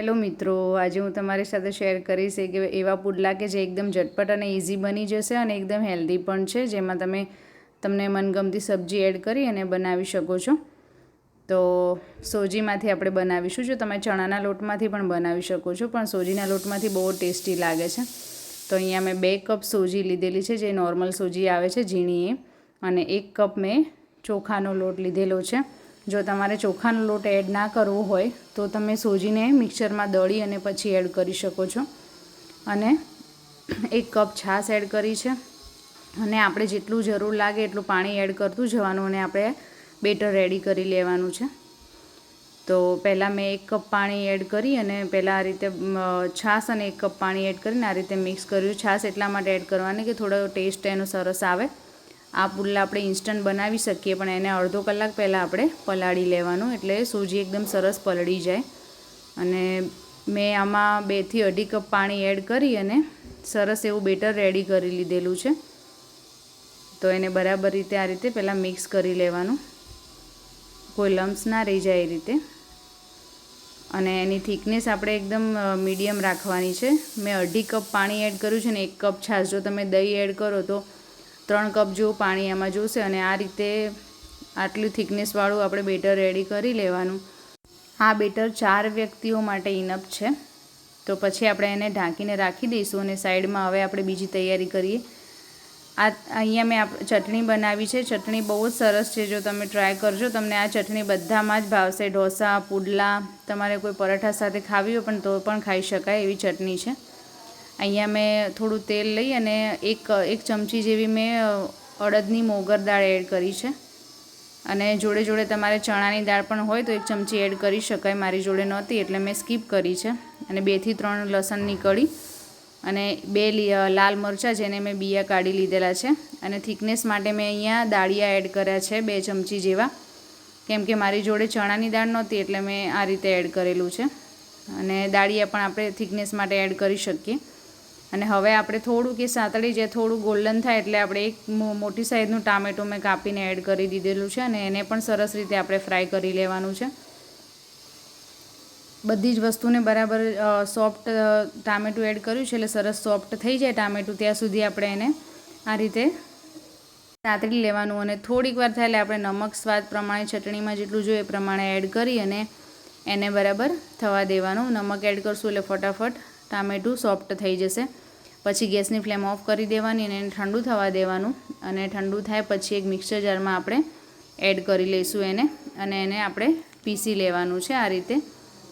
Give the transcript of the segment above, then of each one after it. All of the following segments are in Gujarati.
હેલો મિત્રો, આજે હું તમારી સાથે શેર કરીશ એક એવા પુડલા કે જે એકદમ ઝટપટ અને ઇઝી બની જશે અને એકદમ હેલ્ધી પણ છે, જેમાં તમે તમને મનગમતી સબ્જી એડ કરી અને બનાવી શકો છો. તો સોજીમાંથી આપણે બનાવીશું. જો તમે ચણાના લોટમાંથી પણ બનાવી શકો છો, પણ સોજીના લોટમાંથી બહુ ટેસ્ટી લાગે છે. તો અહીંયા મેં બે કપ સોજી લીધેલી છે, જે નોર્મલ સોજી આવે છે, ઝીણી એ. અને એક કપ મેં ચોખાનો લોટ લીધેલો છે. જો તમારે ચોખાનો લોટ એડ ના કરવો હોય, તો તમે સોજીને મિક્સરમાં દળી અને પછી એડ કરી શકો છો. અને એક કપ છાશ એડ કરી છે. અને આપણે જેટલું જરૂર લાગે એટલું પાણી એડ કરતું જવાનું અને આપણે બેટર રેડી કરી લેવાનું છે. તો પહેલાં મેં એક કપ પાણી એડ કરી અને પહેલાં આ રીતે છાશ અને એક કપ પાણી એડ કરીને આ રીતે મિક્સ કર્યું. છાશ એટલા માટે એડ કરવાની કે થોડો ટેસ્ટ એનો સરસ આવે. આ પુલ્લા આપણે ઇન્સ્ટન્ટ બનાવી શકીએ, પણ એને અડધો કલાક પહેલાં આપણે પલાળી લેવાનું. એટલે સૂજી એકદમ સરસ પલળી જાય. અને મેં આમાં બેથી અઢી કપ પાણી એડ કરી અને સરસ એવું બેટર રેડી કરી લીધેલું છે. તો એને બરાબર રીતે આ રીતે પહેલાં મિક્સ કરી લેવાનું. કોઈ લમ્સ ના રહી જાય એ રીતે. અને એની થિકનેસ આપણે એકદમ મીડિયમ રાખવાની છે. મેં અઢી કપ પાણી એડ કર્યું છે ને એક કપ છાશ. જો તમે દહીં એડ કરો તો ત્રણ કપ જેવું પાણી એમાં જોશે અને આ રીતે આટલું થિકનેસવાળું આપણે બેટર રેડી કરી લેવાનું. આ બેટર ચાર વ્યક્તિઓ માટે ઇનફ છે. તો પછી આપણે એને ઢાંકીને રાખી દઈશું અને સાઈડમાં હવે આપણે બીજી તૈયારી કરીએ. આ અહીંયા મેં ચટણી બનાવી છે. ચટણી બહુ જ સરસ છે. જો તમે ટ્રાય કરજો, તમને આ ચટણી બધામાં જ ભાવશે. ઢોસા, પુડલા, તમારે કોઈ પરાઠા સાથે ખાવી હોય પણ તો પણ ખાઈ શકાય એવી ચટણી છે. અહીંયા મેં થોડું તેલ લઈ અને એક એક ચમચી જેવી મેં અડદની મોગર દાળ એડ કરી છે. અને જોડે જોડે તમારે ચણાની દાળ પણ હોય તો એક ચમચી એડ કરી શકાય, મારી જોડે નહોતી એટલે મેં સ્કીપ કરી છે. અને બેથી ત્રણ લસણની કળી અને બે લાલ મરચાં જેને મેં બિયા કાઢી લીધેલા છે. અને થિકનેસ માટે મેં અહીંયા દાળિયા એડ કર્યા છે, બે ચમચી જેવા. કેમ કે મારી જોડે ચણાની દાળ નહોતી એટલે મેં આ રીતે એડ કરેલું છે. અને દાળિયા પણ આપણે થિકનેસ માટે એડ કરી શકીએ. અને હવે આપણે થોડું કે સાતળી જે થોડું ગોલ્ડન થાય એટલે આપણે એક મોટી સાઈઝનું ટામેટું મેં કાપીને એડ કરી દીધેલું છે અને એને પણ સરસ રીતે આપણે ફ્રાય કરી લેવાનું છે. બધી જ વસ્તુને બરાબર સોફ્ટ ટામેટું એડ કર્યું છે એટલે સરસ સોફ્ટ થઈ જાય ટામેટું ત્યાં સુધી આપણે એને આ રીતે સાતળી લેવાનું અને થોડીક વાર થાય એટલે આપણે નમક, સ્વાદ પ્રમાણે, ચટણીમાં જેટલું જોઈએ એ પ્રમાણે એડ કરી અને એને બરાબર થવા દેવાનું. નમક એડ કરશું એટલે ફટાફટ ટામેટું સોફ્ટ થઈ જશે. પછી ગેસની ફ્લેમ ઓફ કરી દેવાની અને એને ઠંડુ થવા દેવાનું. અને ઠંડુ થાય પછી એક મિક્સર જારમાં આપણે એડ કરી લઈશું એને. અને એને આપણે પીસી લેવાનું છે આ રીતે.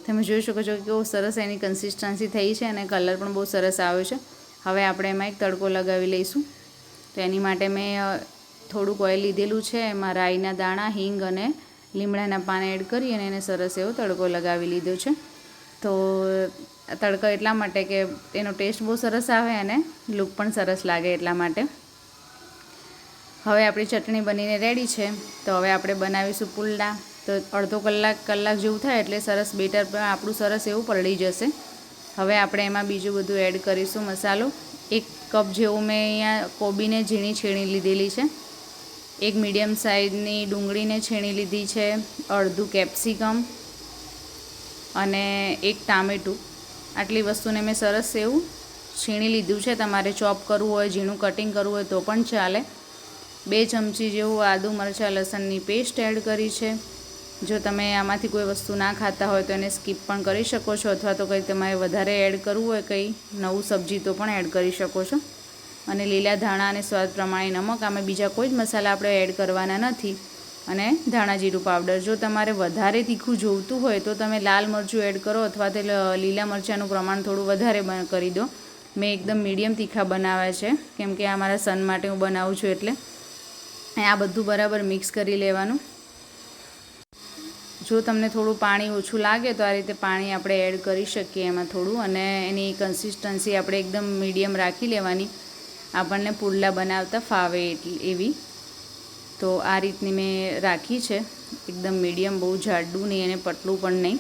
તમે જોઈ શકો છો કે બહુ સરસ એની કન્સિસ્ટન્સી થઈ છે અને કલર પણ બહુ સરસ આવ્યો છે. હવે આપણે એમાં એક તડકો લગાવી લઈશું. તો એની માટે મેં થોડુંક ઓઇલ લીધેલું છે. એમાં રાઈના દાણા, હિંગ અને લીમડાના પાન એડ કરી અને એને સરસ એવો તડકો લગાવી લીધો છે. તો તડકો એટલા માટે કે એનો ટેસ્ટ બહુ સરસ આવે અને લુક પણ સરસ લાગે એટલા માટે. હવે આપણી ચટણી બનીને રેડી છે. તો હવે આપણે બનાવીશું પુલ્લા તો અડધો કલાક કલાક જેવું થાય એટલે સરસ બેટર પણ આપણું સરસ એવું પલળી જશે. હવે આપણે એમાં બીજું બધું એડ કરીશું મસાલો. એક કપ જેવું મેં અહીંયા કોબીને ઝીણી છીણી લીધેલી છે. એક મીડિયમ સાઇઝની ડુંગળીને છીણી લીધી છે. અડધું કેપ્સિકમ અને એક ટામેટું. આટલી વસ્તુને મેં સરસ એવું છીણી લીધું છે. તમારે ચોપ કરવું હોય, ઝીણું કટિંગ કરવું હોય તો પણ ચાલે. બે ચમચી જેવું આદુ, મરચાં, લસણની પેસ્ટ એડ કરી છે. જો તમે આમાંથી કોઈ વસ્તુ ના ખાતા હોય તો એને સ્કીપ પણ કરી શકો છો. અથવા તો કંઈ તમારે વધારે એડ કરવું હોય, કંઈ નવું સબ્જી તો પણ એડ કરી શકો છો. અને લીલા ધાણા અને સ્વાદ પ્રમાણે નમક. આમાં બીજા કોઈ જ મસાલા આપણે એડ કરવાના નથી. અને ધાણા જીરું પાવડર જો તમારે વધારે તીખું જોઈતું હોય તો તમે લાલ મરચું એડ કરો અથવા તે લીલા મરચાંનું પ્રમાણ થોડું વધારે કરી દો. મેં એકદમ મીડિયમ તીખા બનાવ્યા છે. કેમ કે આ મારા સન માટે હું બનાવું છું એટલે. આ બધું બરાબર મિક્સ કરી લેવાનું. જો તમને થોડું પાણી ઓછું લાગે તો આ રીતે પાણી આપણે એડ કરી શકીએ એમાં થોડું. અને એની કન્સિસ્ટન્સી આપણે એકદમ મીડિયમ રાખી લેવાની. આપણને પુડલા બનાવતા ફાવે એટલી એવી. તો આ રીતની મેં રાખી છે. એકદમ મીડિયમ, બહુ જાડું નહીં અને પતલું પણ નહીં.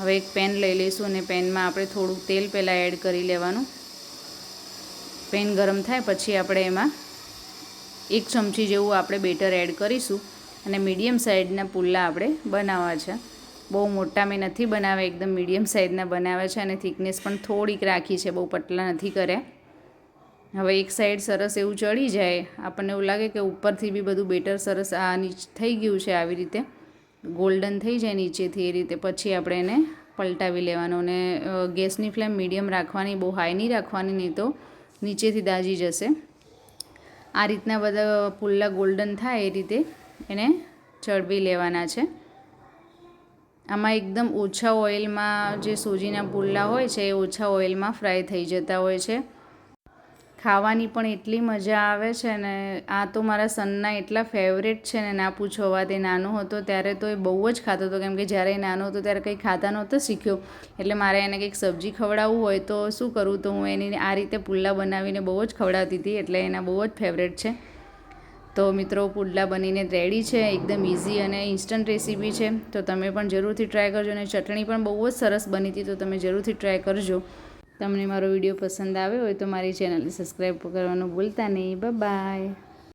હવે એક પેન લઈ લઈશું અને પેનમાં આપણે થોડું તેલ પહેલાં એડ કરી લેવાનું. પેન ગરમ થાય પછી આપણે એમાં એક ચમચી જેવું આપણે બેટર એડ કરીશું. અને મીડિયમ સાઇઝના પુલ્લા આપણે બનાવવા છે. બહુ મોટા મેં નથી બનાવ્યા, એકદમ મીડિયમ સાઇઝના બનાવ્યા છે અને થિકનેસ પણ થોડીક રાખી છે, બહુ પતલા નથી કર્યા. હવે એક સાઈડ સરસ એવું ચડી જાય, આપણને એવું લાગે કે ઉપરથી બી બધું બેટર સરસ આ નીચ થઈ ગયું છે આવી રીતે. ગોલ્ડન થઈ જાય નીચેથી એ રીતે, પછી આપણે એને પલટાવી લેવાનો અને ગેસની ફ્લેમ મીડિયમ રાખવાની, બહુ હાઈ નહીં રાખવાની, નહીં તો નીચેથી દાજી જશે. આ રીતના બધા પુલ્લા ગોલ્ડન થાય એ રીતે એને ચડવી લેવાના છે. આમાં એકદમ ઓછા ઓઇલમાં જે સૂજીના પુલ્લા હોય છે, એ ઓછા ઓઇલમાં ફ્રાય થઈ જતા હોય છે. ખાવાની પણ એટલી મજા આવે છે ને, આ તો મારા સનના એટલા ફેવરેટ છે ને, ના પૂછો વાત, એ નાનો હતો ત્યારે તો એ બહુ જ ખાતો હતો. કેમ કે જ્યારે એ નાનો હતો ત્યારે કંઈ ખાતા નહોતો શીખ્યો. એટલે મારે એને કંઈક સબ્જી ખવડાવવું હોય તો શું કરું? તો હું એની આ રીતે પુલ્લા બનાવીને બહુ જ ખવડાવતી હતી, એટલે એના બહુ જ ફેવરેટ છે. તો મિત્રો, પુડલા બનીને રેડી છે, એકદમ ઇઝી અને ઇન્સ્ટન્ટ રેસીપી છે. તો તમે પણ જરૂરથી ટ્રાય કરજો અને ચટણી પણ બહુ જ સરસ બની હતી, તો તમે જરૂરથી ટ્રાય કરજો. તમને મારો વીડિયો પસંદ આવ્યો હોય તો મારી ચેનલને સબસ્ક્રાઈબ કરવાનું ભૂલતા નહીં. બાય